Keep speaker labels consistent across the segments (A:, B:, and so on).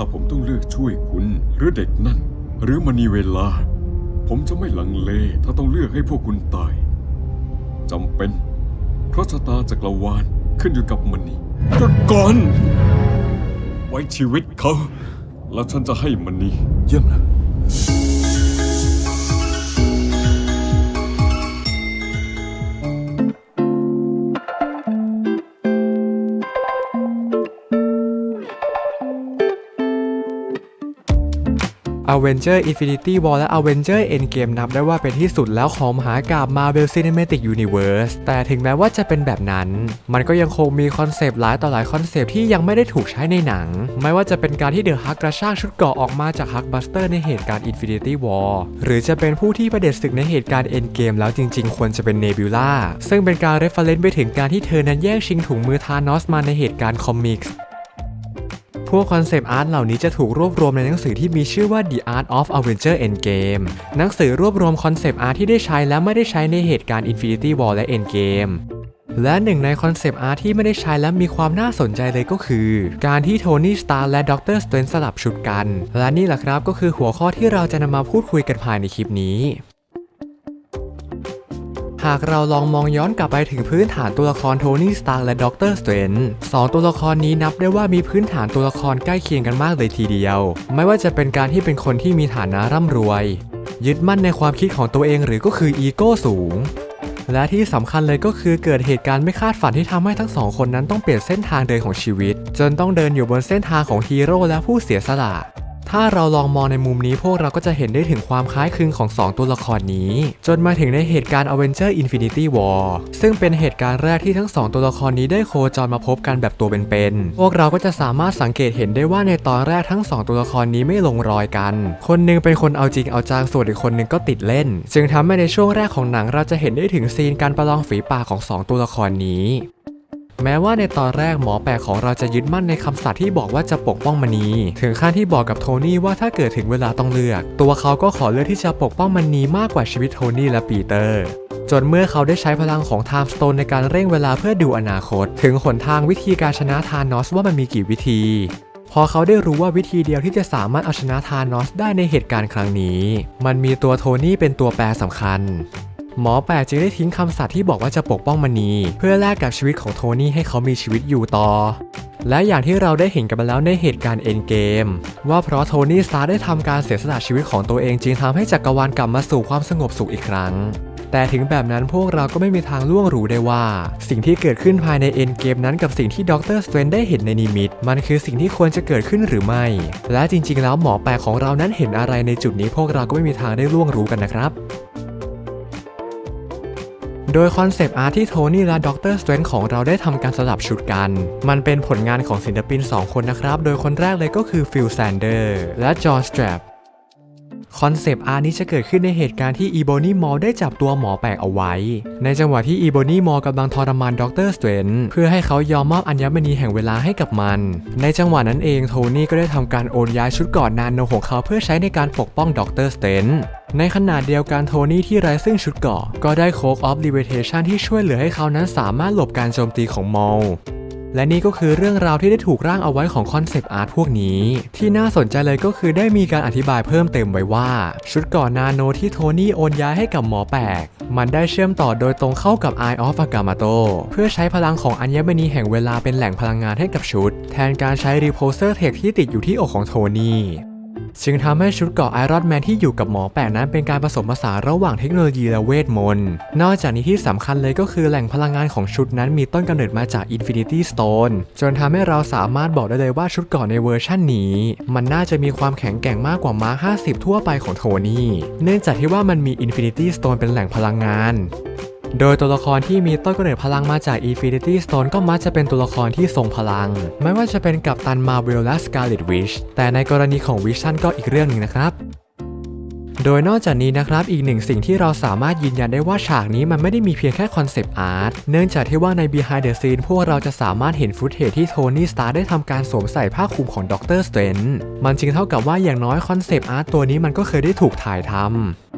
A: าผมต้องเลือกช่วยคุณหรือเด็กนั่น หรือมณีเวลา ผมจะไม่ลังเลถ้าต้องเลือกให้พวกคุณตายจำเป็น เพราะชะตาจักรวาลขึ้นอยู่กับมณีจัดก่อนไว้ชีวิตเขา แล้วฉันจะให้มณี
B: เยี่ยมนะ
C: Avenger Infinity War และ Avenger Endgame นับได้ว่าเป็นที่สุดแล้วของมหากาบ Marvel Cinematic Universe แต่ถึงแม้ว่าจะเป็นแบบนั้น มันก็ยังคงมีคอนเซปต์หลายต่อหลายคอนเซปต์ที่ยังไม่ได้ถูกใช้ในหนัง ไม่ว่าจะเป็นการที่เดอะฮักกระชากชุดเกราะออกมาจากฮักบัสเตอร์ในเหตุการณ์ Infinity War หรือจะเป็นผู้ที่ประเด็จศึกในเหตุการณ์ Endgame แล้วจริง ๆ ควรจะเป็นเนบิวล่าซึ่งเป็นการเรฟเฟรนซ์ไปถึงการที่เธอนั้นแย่งชิงถุงมือธานอสมาในเหตุการณ์คอมิกส์ พวกคอนเซปต์อาร์ตเหล่านี้จะถูกรวบรวมในหนังสือที่มีชื่อว่า The Art of Avenger Endgame หนังสือรวบรวมคอนเซปต์อาร์ตที่ได้ใช้และไม่ได้ใช้ในเหตุการณ์ Infinity War และ Endgame และหนึ่งในคอนเซปต์อาร์ตที่ไม่ได้ใช้และมีความน่าสนใจเลยก็คือ การที่โทนี่สตาร์และด็อกเตอร์สเตนสลับชุดกัน และนี่แหละครับก็คือหัวข้อที่เราจะนำมาพูดคุยกันภายในคลิปนี้ หากเราลองมองย้อนกลับไปถึงพื้นฐานตัวละครโทนี่สตาร์และด็อกเตอร์สเตรนสองตัวละครนี้นับได้ว่ามีพื้นฐานตัวละครใกล้เคียงกันมากเลยทีเดียว ไม่ว่าจะเป็นการที่เป็นคนที่มีฐานะร่ำรวย ยึดมั่นในความคิดของตัวเองหรือก็คืออีโก้สูง และที่สำคัญเลยก็คือเกิดเหตุการณ์ไม่คาดฝันที่ทำให้ทั้งสองคนนั้นต้องเปลี่ยนเส้นทางเดินของชีวิต จนต้องเดินอยู่บนเส้นทางของฮีโร่และผู้เสียสละ ถ้าเราลองมองในมุมนี้พวกเราก็จะเห็นได้ถึงความคล้ายคลึงของ 2 ตัวละครนี้ จนมาถึงในเหตุการณ์ Avenger Infinity War ซึ่งเป็นเหตุการณ์แรกที่ทั้ง 2 ตัวละครนี้ได้โคจรมาพบกันแบบตัวเป็นๆพวกเราก็จะสามารถสังเกตเห็นได้ว่าในตอนแรกทั้ง 2 ตัวละครนี้ไม่ลงรอยกัน คนหนึงเป็นคนเอาจริงเอาจังส่วนอีกคนหนึงก็ติดเล่น จึงทำให้ในช่วงแรกของหนังเราจะเห็นได้ถึงซีนการประลองฝีปากของสองตัวละครนี้ แม้ว่าในตอนแรกหมอแปลกของเราจะยึดมั่นในคำสัตย์ที่บอกว่าจะปกป้องมณี ถึงขั้นที่บอกกับโทนี่ว่าถ้าเกิดถึงเวลาต้องเลือก ตัวเขาก็ขอเลือกที่จะปกป้องมณีมากกว่าชีวิตโทนี่และปีเตอร์จนเมื่อเขาได้ใช้พลังของไทม์สโตนในการเร่งเวลาเพื่อดูอนาคต ถึงหนทางวิธีการชนะธานอสว่ามันมีกี่วิธี พอเขาได้รู้ว่าวิธีเดียวที่จะสามารถเอาชนะธานอสได้ในเหตุการณ์ครั้งนี้ มันมีตัวโทนี่เป็นตัวแปรสำคัญ หมอแปลกจึงได้ทิ้งคำสัตย์ที่บอกว่าจะปกป้องมณีเพื่อแลกกับชีวิตของโทนี่ให้เขามีชีวิตอยู่ต่อ และอย่างที่เราได้เห็นกันมาแล้วในเหตุการณ์เอ็นเกมว่าเพราะโทนี่สตาร์ได้ทำการเสียสละชีวิตของตัวเองจึงทำให้จักรวาลกลับมาสู่ความสงบสุขอีกครั้ง แต่ถึงแบบนั้นพวกเราก็ไม่มีทางล่วงรู้ได้ว่า สิ่งที่เกิดขึ้นภายในเอ็นเกมนั้นกับสิ่งที่ด็อกเตอร์สเตรนได้เห็นในนิมิต มันคือสิ่งที่ควรจะเกิดขึ้นหรือไม่ และจริง ๆ แล้วหมอแปลกของเรานั้นเห็นอะไรในจุดนี้พวกเราก็ไม่มีทางได้ล่วงรู้กันนะครับ โดยคอนเซปต์อาร์ตที่โทนี่และด็อกเตอร์สเตรนของเราได้ทำการสลับชุดกัน มันเป็นผลงานของศิลปิน 2 คนนะครับ โดยคนแรกเลยก็คือฟิลแซนเดอร์และจอห์นสแตรปคอนเซปต์อาร์นี้จะเกิดขึ้นในเหตุการณ์ที่อีโบนี่มอลได้จับตัวหมอแปลกเอาไว้ ในจังหวะที่อีโบนี่มอลกำลังทรมานด็อกเตอร์สเตรนเพื่อให้เขายอมมอบอัญมณีแห่งเวลาให้กับมัน ในจังหวะนั้นเองโทนี่ก็ได้ทำการโอนย้ายชุดก่อนนานโนของเขาเพื่อใช้ในการปกป้องด็อกเตอร์สเตน ในขณะเดียวกันโทนี่ที่ไร้ซึ่งชุดเกาะก็ได้โคกออฟลิเวเทชันที่ช่วยเหลือให้เขานั้นสามารถหลบการโจมตีของมอลและนี่ก็คือเรื่องราวที่ได้ถูกร่างเอาไว้ของคอนเซปต์อาร์ตพวกนี้ ที่น่าสนใจเลยก็คือได้มีการอธิบายเพิ่มเติมไว้ว่า ชุดเก่อนนาโนที่โทนี่โอนย้ายให้กับหมอแปลก มันได้เชื่อมต่อโดยตรงเข้ากับ Eye of Agamotto เพื่อใช้พลังของอัญมณีแห่งเวลาเป็นแหล่งพลังงานให้กับชุด แทนการใช้ Repulsor Tech ที่ติดอยู่ที่อกของโทนี่ จึงทำให้ชุดเกราะไอรอนแมนที่อยู่กับหมอแปลกนั้นเป็นการผสมผสานระหว่างเทคโนโลยีและเวทมนต์ นอกจากนี้ที่สำคัญเลยก็คือแหล่งพลังงานของชุดนั้นมีต้นกำเนิดมาจาก Infinity Stone จนทำให้เราสามารถบอกได้เลยว่าชุดเกราะในเวอร์ชั่นนี้ มันน่าจะมีความแข็งแกร่งมากกว่าม้า 50 ทั่วไปของโทนี่ เนื่องจากที่ว่ามันมี Infinity Stone เป็นแหล่งพลังงาน โดยตัวละครที่มีต้นกำเนิดพลังมาจาก Infinity Stone ก็มักจะเป็นตัวละครที่ทรงพลัง ไม่ว่าจะเป็นกัปตันมาเวลและ Scarlet Witch แต่ในกรณีของ Vision ก็อีกเรื่องหนึ่งนะครับโดยนอกจากนี้นะครับ อีกหนึ่งสิ่งที่เราสามารถยืนยันได้ว่าฉากนี้มันไม่ได้มีเพียงแค่คอนเซปต์อาร์ต เนื่องจากที่ว่าใน Behind the Scene พวกเราจะสามารถเห็นฟุตเทจที่โทนี่สตาร์ได้ทำการสวมใส่ผ้าคลุมของด็อกเตอร์สเตนมันจึงเท่ากับว่าอย่างน้อยคอนเซปต์อาร์ตตัวนี้มันก็เคยได้ถูกถ่ายทำ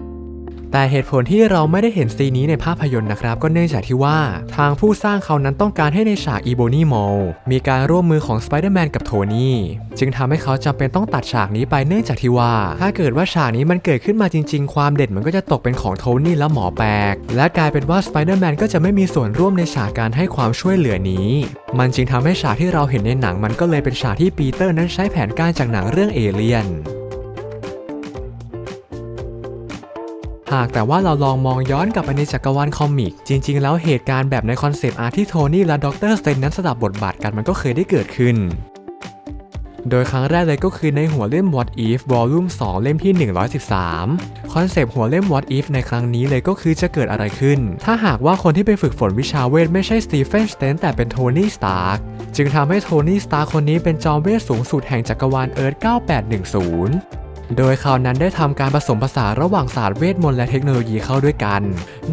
C: แต่เหตุผลที่เราไม่ได้เห็นซีนนี้ในภาพยนตร์นะครับ ก็เนื่องจากที่ว่า ทางผู้สร้างเขานั้นต้องการให้ในฉากอีโบนี่มอลมีการร่วมมือของสไปเดอร์แมนกับโทนี่จึงทำให้เขาจำเป็นต้องตัดฉากนี้ไปเนื่องจากที่ว่า ถ้าเกิดว่าฉากนี้มันเกิดขึ้นมาจริง ๆ ความเด่นมันก็จะตกเป็นของโทนี่และหมอแปลกและกลายเป็นว่าสไปเดอร์แมนก็จะไม่มีส่วนร่วมในฉากการให้ความช่วยเหลือนี้ มันจึงทำให้ฉากที่เราเห็นในหนังมันก็เลยเป็นฉากที่ปีเตอร์นั้นใช้แผนการจากหนังเรื่องเอเลียน หากแต่ว่าเราลองมองย้อนกลับไปในจักรวาลคอมิก จริง ๆ แล้วเหตุการณ์แบบในคอนเซปต์อาร์ที่โทนี่และด็อกเตอร์สเตนนั้นสลับบทบาทกันมันก็เคยได้เกิดขึ้น โดยครั้งแรกเลยก็คือในหัวเล่ม What If Volume 2 เล่มที่ 113 คอนเซปต์หัวเล่ม What If ในครั้งนี้เลยก็คือจะเกิดอะไรขึ้น ถ้าหากว่าคนที่ไปฝึกฝนวิชาเวทไม่ใช่สตีเฟนสเตนแต่เป็นโทนี่สตาร์กจึงทำให้โทนี่สตาร์คนนี้เป็นจอมเวทสูงสุดแห่งจักรวาลเอิร์ธ9810 โดยเขานั้นได้ทำการผสมผสานระหว่างศาสตร์เวทมนต์และเทคโนโลยีเข้าด้วยกัน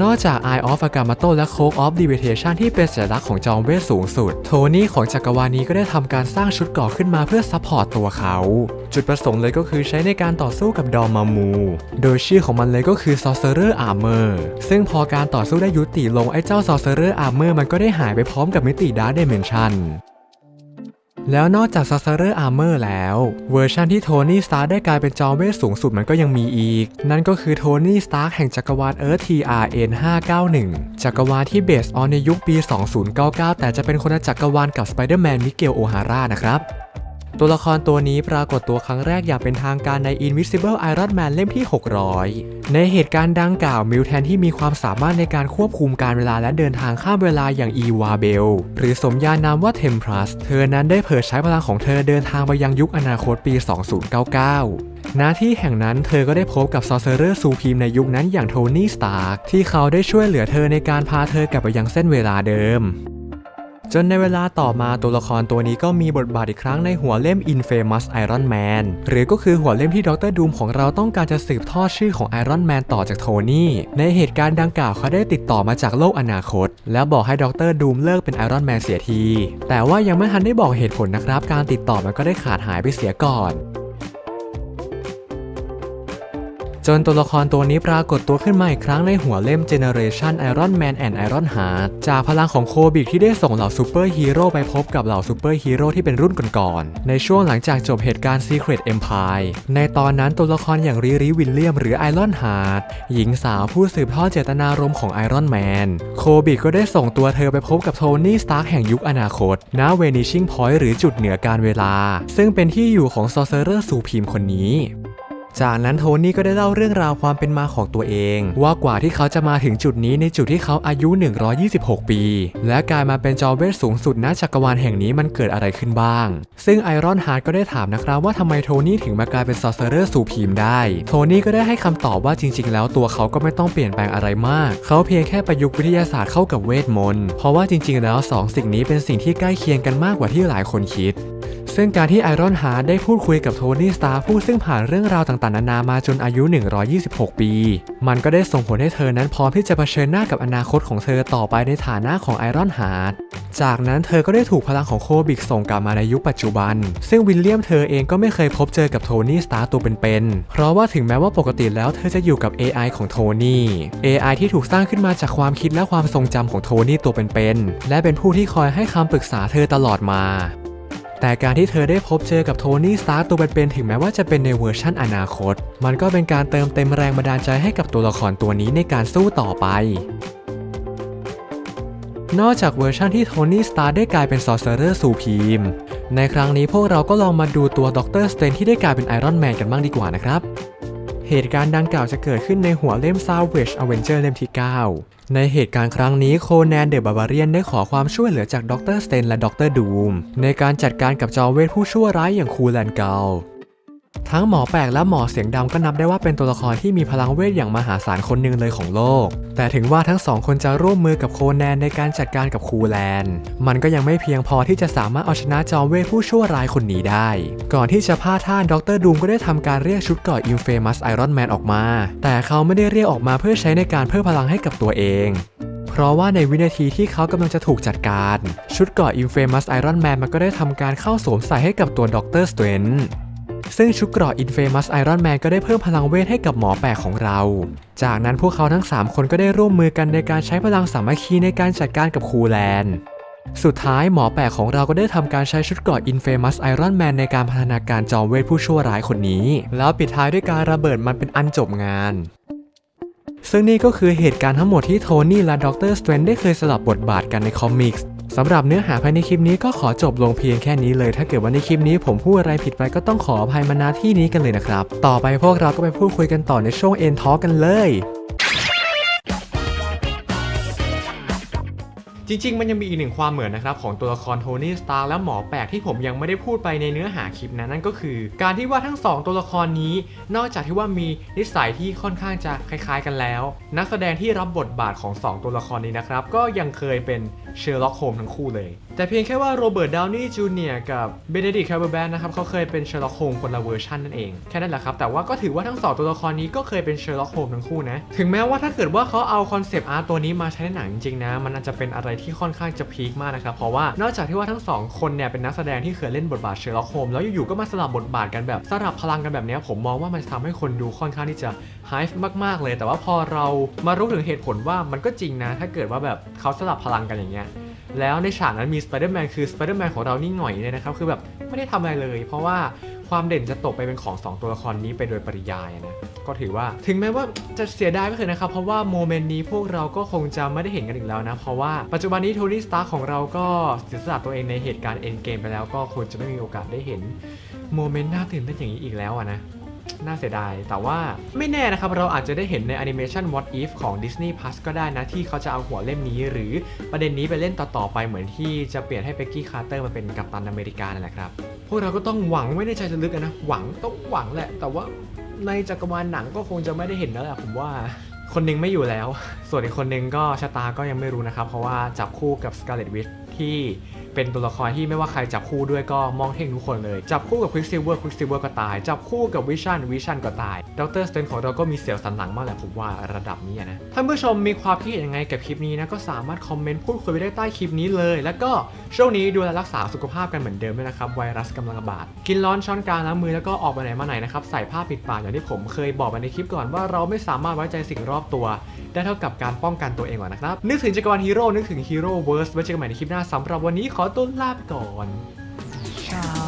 C: นอกจาก Eye of Agamotto และ Cloak of Levitation ที่เป็นสัญลักษณ์ของจอมเวทสูงสุด โทนี่ของจักรวาลนี้ก็ได้ทำการสร้างชุดเกราะขึ้นมาเพื่อซัพพอร์ตตัวเขา จุดประสงค์เลยก็คือใช้ในการต่อสู้กับดอมมามู โดยชื่อของมันเลยก็คือ Sorcerer Armor ซึ่งพอการต่อสู้ได้ยุติลงไอ้เจ้า Sorcerer Armor มันก็ได้หายไปพร้อมกับมิติ Dark Dimension แล้วนอกจากซัสเซอร์อาร์เมอร์แล้ว เวอร์ชันที่โทนี่สตาร์ได้กลายเป็นจอมเวทสูงสุดมันก็ยังมีอีก นั่นก็คือโทนี่สตาร์แห่งจักรวาลเอิร์ธ TRN 591 จักรวาลที่เบสออนในยุคปี 2099 แต่จะเป็นคนละจักรวาลกับสไปเดอร์แมนมิเกลโอฮาร่านะครับ ตัวละครตัวนี้ปรากฏตัวครั้งแรกอย่างเป็นทางการใน Invisible Iron Man เล่มที่ 600 ในเหตุการณ์ดังกล่าวมิวแทนที่มีความสามารถในการควบคุมการเวลาและเดินทางข้ามเวลาอย่างอีวาเบล หรือสมญานามว่าเทมพลัสเธอนั้นได้เผยใช้พลังของเธอเดินทางไปยังยุคอนาคตปี 2099ณที่แห่งนั้นเธอก็ได้พบกับซอเซอร์ซูพีมในยุคนั้นอย่างโทนี่ สตาร์กที่เขาได้ช่วยเหลือเธอในการพาเธอกลับไปยังเส้นเวลาเดิม จนในเวลาต่อมาตัวละครตัวนี้ก็มีบทบาทอีกครั้งในหัวเล่ม Infamous Iron Man หรือก็คือหัวเล่มที่ดรดูมของเราต้องการจะสืบทอดชื่อของ Iron Man ต่อจากโทนี่ ในเหตุการณ์ดังกล่าวเขาได้ติดต่อมาจากโลกอนาคต แล้วบอกให้ดรดูมเลิกเป็น Iron Man เสียที แต่ว่ายังไม่ทันได้บอกเหตุผลนะครับ การติดต่อมันก็ได้ขาดหายไปเสียก่อน จนตัวละครตัวนี้ปรากฏตัวขึ้นมาอีกครั้งในหัวเล่ม Generation Iron Man and Iron Heart จากพลังของโคบิกที่ได้ส่งเหล่าซูเปอร์ฮีโร่ไปพบกับเหล่าซูเปอร์ฮีโร่ที่เป็นรุ่นก่อนๆ ในช่วงหลังจากจบเหตุการณ์ Secret Empire ในตอนนั้นตัวละครอย่างรีรีวิลเลียมหรือไอรอนฮาร์ดหญิงสาวผู้สืบทอดเจตนารมณ์ของไอรอนแมนโคบิกก็ได้ส่งตัวเธอไปพบกับโทนี่สตาร์กแห่งยุคอนาคตณเวนิชิงพอยต์หรือจุดเหนือการเวลา ซึ่งเป็นที่อยู่ของซอเซอร์สูพีมคนนี้ จากนั้นโทนี่ก็ได้เล่าเรื่องราวความเป็นมาของตัวเอง ว่ากว่าที่เขาจะมาถึงจุดนี้ในจุดที่เขาอายุ 126 ปี และกลายมาเป็นจอเวทสูงสุดณจักรวาลแห่งนี้มันเกิดอะไรขึ้นบ้าง ซึ่งไอรอนฮาร์ดก็ได้ถามนะครับว่าทำไมโทนี่ถึงมากลายเป็นซอเซอร์สูพีมได้ โทนี่ก็ได้ให้คำตอบว่าจริง ๆ แล้วตัวเขาก็ไม่ต้องเปลี่ยนแปลงอะไรมาก เขาเพียงแค่ประยุกต์วิทยาศาสตร์เข้ากับเวทมนต์ เพราะว่าจริง ๆ แล้วสองสิ่งนี้เป็นสิ่งที่ใกล้เคียงกันมากกว่าที่หลายคนคิด ซึ่งการที่ไอรอนฮาร์ดได้พูดคุยกับโทนี่สตาร์ผู้ซึ่งผ่านเรื่องราวต่างๆนานามาจนอายุ 126 ปี มันก็ได้ส่งผลให้เธอนั้นพร้อมที่จะเผชิญหน้ากับอนาคตของเธอต่อไปในฐานะของไอรอนฮาร์ดจากนั้นเธอก็ได้ถูกพลังของโคบิกส่งกลับมาในยุคปัจจุบัน ซึ่งวิลเลียมเธอเองก็ไม่เคยพบเจอกับโทนี่สตาร์ตัวเป็นๆ เพราะว่าถึงแม้ว่าปกติแล้วเธอจะอยู่กับ AI ของโทนี่ AI ที่ถูกสร้างขึ้นมาจากความคิดและความทรงจำของโทนี่ตัวเป็นๆ และเป็นผู้ที่คอยให้คำปรึกษาเธอตลอดมา แต่การที่เธอได้พบเจอกับโทนี่สตาร์ตัวเป็นๆถึงแม้ว่าจะเป็นในเวอร์ชั่นอนาคต มันก็เป็นการเติมเต็มแรงบันดาลใจให้กับตัวละครตัวนี้ในการสู้ต่อไป นอกจากเวอร์ชันที่โทนี่สตาร์ได้กลายเป็นซอร์เซอร์สูพีมในครั้งนี้พวกเราก็ลองมาดูตัวด็อกเตอร์สเตนที่ได้กลายเป็นไอรอนแมนกันบ้างดีกว่านะครับ เหตุการณ์ดังกล่าวจะเกิดขึ้นในหัวเล่ม Savage Avenger เล่มที่ 9 ในเหตุการณ์ครั้งนี้โคแนนเดอะบาบาเรียนได้ขอความช่วยเหลือจากด็อกเตอร์สเตนและด็อกเตอร์ดูมในการจัดการกับจอมเวทผู้ชั่วร้ายอย่างคูแลนเกล ทั้งหมอแปลกและหมอเสียงดำก็นับได้ว่าเป็นตัวละครที่มีพลังเวทอย่างมหาศาลคนหนึ่งเลยของโลก แต่ถึงว่าทั้งสองคนจะร่วมมือกับโคแนนในการจัดการกับคูแลน มันก็ยังไม่เพียงพอที่จะสามารถเอาชนะจอมเวทผู้ชั่วร้ายคนนี้ได้ ก่อนที่จะพลาดท่าดรดูมก็ได้ทำการเรียกชุดเกราะอินเฟมัสไอรอนแมนออกมา แต่เขาไม่ได้เรียกออกมาเพื่อใช้ในการเพิ่มพลังให้กับตัวเองเพราะว่าในวินาทีที่เขากำลังจะถูกจัดการ ชุดเกราะ Infamous Iron Man มันก็ได้ทำการเข้าสวมใส่ให้กับตัวด็อกเตอร์สเตน ซึ่งชุดเกราะ Infamous Iron Man ก็ได้เพิ่มพลังเวทให้กับหมอแปลกของเรา จากนั้นพวกเขาทั้ง 3 คนก็ได้ร่วมมือกันในการใช้พลังสามัคคีในการจัดการกับคูแลนด์สุดท้ายหมอแปลกของเราก็ได้ทำการใช้ชุดเกราะ Infamous Iron Man ในการพัฒนาการจอมเวทผู้ชั่วร้ายคนนี้ แล้วปิดท้ายด้วยการระเบิดมันเป็นอันจบงาน ซึ่งนี่ก็คือเหตุการณ์ทั้งหมดที่โทนี่และด็อกเตอร์สเตรนได้เคยสลับบทบาทกันในคอมิกส์ สำหรับเนื้อหาภายในคลิปนี้ก็ขอจบลงเพียงแค่นี้เลย ถ้าเกิดว่าในคลิปนี้ผมพูดอะไรผิดไปก็ต้องขออภัยมาณที่นี้กันเลยนะครับ ต่อไปพวกเราก็ไปพูดคุยกันต่อในช่วงเอ็นทอกันเลยจริงๆ มันยังมีอีกหนึ่งความเหมือนนะครับของตัวละครโทนี่สตาร์และหมอแปลกที่ผมยังไม่ได้พูดไปในเนื้อหาคลิปนะนั่นก็คือ การที่ว่าทั้งสองตัวละครนี้ นอกจากที่ว่ามีนิสัยที่ค่อนข้างจะคล้ายๆ กันแล้ว นักแสดงที่รับบทบาทของ 2 ตัวละครนี้นะครับก็ยังเคยเป็นเชอร์ล็อกโฮมทั้งคู่เลย แต่เพียงแค่ว่าโรเบิร์ตดาวนี่จูเนียร์กับเบเนดิกต์แคเบอร์แบนนะครับเขาเคยเป็นเชอร์ล็อกโฮมคนละเวอร์ชันนั่นเอง แค่นั้นแหละครับ แต่ว่าก็ถือว่าทั้งสองตัวละครนี้ก็เคยเป็นเชอร์ล็อกโฮมทั้งคู่นะ ถึงแม้ว่าถ้าเกิดว่าเขาเอาคอนเซปต์อาร์ตตัวนี้มาใช้ในหนังจริงๆนะ มันอาจจะเป็นอะไรที่ค่อนข้างจะพีคมากนะครับเพราะว่านอกจากที่ว่าทั้งสองคนเนี่ยเป็นนักแสดงที่เคยเล่นบทบาทเชอร์ล็อกโฮมแล้วอยู่ๆก็มาสลับบทบาทกันแบบสลับพลังกันแบบนี้ผมมองว่ามันจะทำให้คนดูค่อนข้างที่จะ ไฮฟ์มาก ๆ เลย แต่ว่าพอเรามารู้ถึงเหตุผลว่ามันก็จริงนะ ถ้าเกิดว่าแบบเขาสลับพลังกันอย่างเงี้ยแล้วในฉากนั้นมีสไปเดอร์แมนคือสไปเดอร์แมนของเรานี่หง่อยเลยนะครับ คือแบบไม่ได้ทำอะไรเลย เพราะว่าความเด่นจะตกไปเป็นของ 2 ตัวละครนี้ไปโดยปริยายนะ ก็ถือว่าถึงแม้ว่าจะเสียดายก็เถอะนะครับ เพราะว่าโมเมนต์นี้พวกเราก็คงจะไม่ได้เห็นกันอีกแล้วนะ เพราะว่าปัจจุบันนี้โทนี่สตาร์ของเราก็เสียสละตัวเองในเหตุการณ์เอ็นเกมไปแล้วก็คงจะไม่มีโอกาสได้เห็นโมเมนต์น่าตื่นเต้นอย่างนี้อีกแล้วนะ น่าเสียดาย แต่ว่าไม่แน่นะครับ เราอาจจะได้เห็นในแอนิเมชัน What If ของ Disney Plus ก็ได้นะ ที่เขาจะเอาหัวเล่มนี้ หรือประเด็นนี้ไปเล่นต่อ ๆ ไปเหมือนที่จะเปลี่ยนให้เ e กกี้คาร์เตอร์มาเป็นกัปตันอเมริกานั่นแหละครับพวกเราก็ต้องหวังไว้ในใจลึกนะ หวังต้องหวังแหละ แต่ว่าในจักรวาลหนังก็คงจะไม่ได้เห็นแล้วแหละผมว่าคนหนึงไม่อยู่แล้ว ส่วนอีกคนหนึงก็ชะตาก็ยังไม่รู้นะครับ เพราะว่าจับคู่กับ Scarlet Witch ที่ เป็นตัวละครที่ไม่ว่าใครจับคู่ด้วยก็มองเท่งทุกคนเลย จับคู่กับ Quicksilver Quicksilver ก็ตาย จับคู่กับ Vision Vision ก็ตายดรสเตนของเราก็มีเสียวสันหลังมากแหละผมว่าระดับนี้นะท่านผู้ชมมีความคิดเห็นยังไงกับคลิปนี้นะก็สามารถคอมเมนต์พูดคุยไว้ได้ใต้คลิปนี้เลย แล้วก็ช่วงนี้ดูแลรักษาสุขภาพกันเหมือนเดิมด้วยนะครับไวรัสกำลังระบาดกินร้อนช้อนกลางล้างมือแล้วก็ออกไปไหนมาไหนนะครับใส่ผ้าปิดปากอย่างที่ผมเคยบอกไปในคลิปก่อนว่าเราไม่สามารถไว้ใจสิ่งรอบตัว ได้เท่ากับการป้องกันตัวเองหรอนะครับนึกถึงจักรวาลฮีโร่นึกถึงฮีโร่เวิร์สไว้เจอกันใหม่ในคลิปหน้าสำหรับวันนี้ขอต้นลาไปก่อน
B: ชา